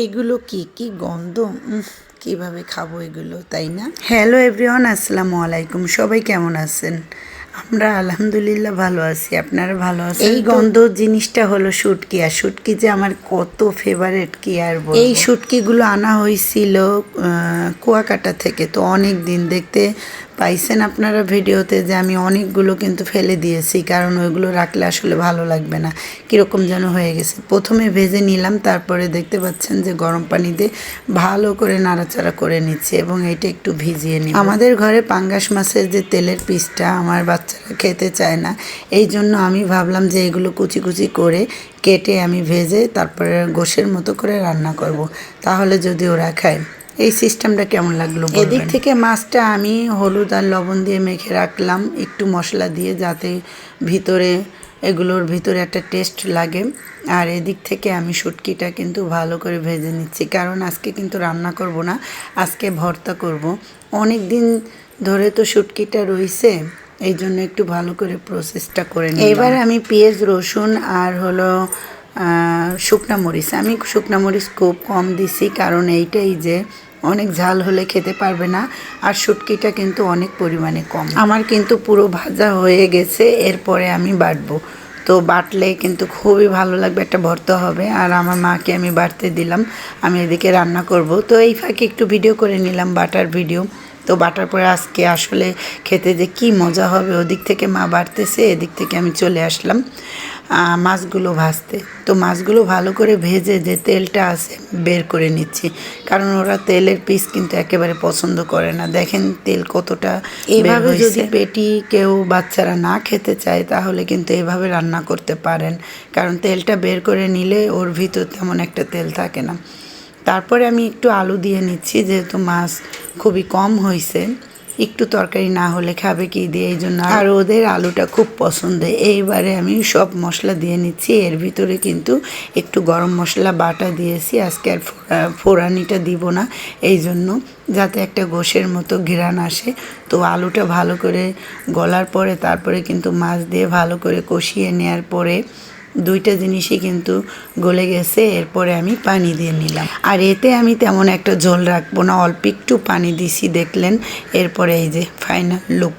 এগুলো কি? কি গন্ধ? কীভাবে খাব এগুলো তাই না? হ্যালো এভরিওয়ান আসসালামু আলাইকুম। সবাই কেমন আছেন? আমরা আলহামদুলিল্লাহ ভালো আছি। আপনারা ভালো আছেন? এই গন্ধ জিনিসটা হলো শুটকি আর শুটকি যে আমার কত ফেভারেট কি আর এই শুটকিগুলো আনা হয়েছিল কুয়াকাটা থেকে তো অনেক দিন দেখতে পাইছেন আপনারা ভিডিওতে যে আমি অনেকগুলো কিন্তু ফেলে দিয়েছি, কারণ ওইগুলো রাখলে আসলে ভালো লাগবে না। কীরকম যেন হয়ে গেছে। প্রথমে ভেজে নিলাম, তারপরে দেখতে পাচ্ছেন যে গরম পানিতে ভালো করে নাড়াচাড়া করে নিচ্ছি এবং এটা একটু ভিজিয়ে নিই আমাদের ঘরে পাঙ্গাস মাছের যে তেলের পিসটা আমার বাচ্চারা খেতে চায় না, এই জন্য আমি ভাবলাম যে এগুলো কুচি কুচি করে কেটে আমি ভেজে তারপরে গোশের মতো করে রান্না করব। তাহলে যদি ওরা খায়। এই সিস্টেমটা কেমন লাগল এদিক থেকে মাছটা আমি হলুদ আর লবণ দিয়ে মেখে রাখলাম একটু মশলা দিয়ে যাতে ভিতরে এগুলোর ভিতরে একটা টেস্ট লাগে। আর এদিক থেকে আমি শুটকিটা কিন্তু ভালো করে ভেজে নিচ্ছি কারণ আজকে কিন্তু রান্না করব না আজকে ভর্তা করব। অনেক দিন ধরে তো শুটকিটা রইছে এই জন্য একটু ভালো করে প্রসেসটা করে নিই এবার আমি পেঁয়াজ রসুন আর হলো শুকনা মরিচ। আমি শুকনা মরিচ খুব কম দিছি, কারণ এইটাই যে অনেক ঝাল হলে খেতে পারবে না, আর শুটকিটা কিন্তু অনেক পরিমাণে কম। আমার কিন্তু পুরো ভাজা হয়ে গেছে, এরপরে আমি বাটবো। তো বাটলে কিন্তু খুবই ভালো লাগবে, একটা ভর্তা হবে। আর আমার মাকে আমি বাটতে দিলাম, আমি এদিকে রান্না করব। তো এই ফাঁকে একটু ভিডিও করে নিলাম, বাটার ভিডিও তো বাটার পরে আজকে আসলে খেতে যে কি মজা হবে, ওদিক থেকে মা বাড়তেছে, এদিক থেকে আমি চলে আসলাম। মাছগুলো ভাজতে। তো মাছগুলো ভালো করে ভেজে যে তেলটা আছে বের করে নিচ্ছি। কারণ ওরা তেলের পিস কিন্তু একেবারে পছন্দ করে না। দেখেন তেল কতটা এভাবে যদি পেটি কেউ বাচ্চারা না খেতে চায় তাহলে কিন্তু এভাবে রান্না করতে পারেন। কারণ তেলটা বের করে নিলে ওর ভিতর তেমন একটা তেল থাকে না। তারপরে আমি একটু আলু দিয়ে নিচ্ছি যেহেতু মাছ খুবই কম হয়েছে একটু তরকারি না হলে খাবে কি দিয়ে? এই জন্য আর ওদের আলুটা খুব পছন্দ এইবারে আমি সব মশলা দিয়ে নিচ্ছি। এর ভিতরে কিন্তু একটু গরম মশলা, বাটা দিয়েছি। আজকে আর ফোড়ানিটা দিব না। এই জন্য যাতে একটা গোশের মতো ঘিরান আসে। তো আলুটা ভালো করে গলার পরে, তারপরে কিন্তু মাছ দিয়ে ভালো করে কষিয়ে নেওয়ার পরে দুইটা জিনিসই কিন্তু গলে গেছে এরপরে আমি পানি দিয়ে নিলাম। আর এতে আমি তেমন একটা ঝোল রাখব না অল্প একটু পানি দিছি দেখলেন? এরপরে এই যে ফাইনাল লুক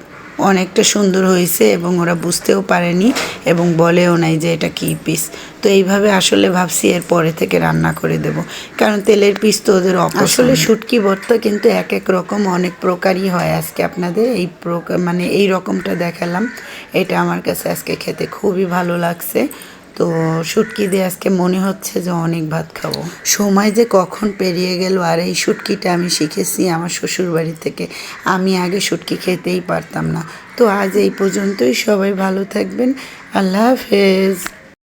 অনেকটা সুন্দর হয়েছে এবং ওরা বুঝতেও পারেনি এবং বলেও নাই যে এটা কী পিস তো এইভাবে আসলে ভাবছি এর পরে থেকে রান্না করে দেব। কারণ তেলের পিস তো ওদের আসলে শুটকি ভর্তা কিন্তু এক এক রকম অনেক প্রকারই হয় আজকে আপনাদের। এই প্রকার মানে এই রকমটা দেখালাম। এটা আমার কাছে আজকে খেতে খুবই ভালো লাগছে। তো শুটকি দিয়ে আজকে মনে হচ্ছে যে অনেক ভাত খাব। সময় যে কখন পেরিয়ে গেল আর এই শুটকিটা আমি শিখেছি আমার শ্বশুর বাড়ি থেকে। আমি আগে শুটকি খেতেই পারতাম না। তো আজ এই পর্যন্তই সবাই ভালো থাকবেন। আল্লাহ হাফেজ।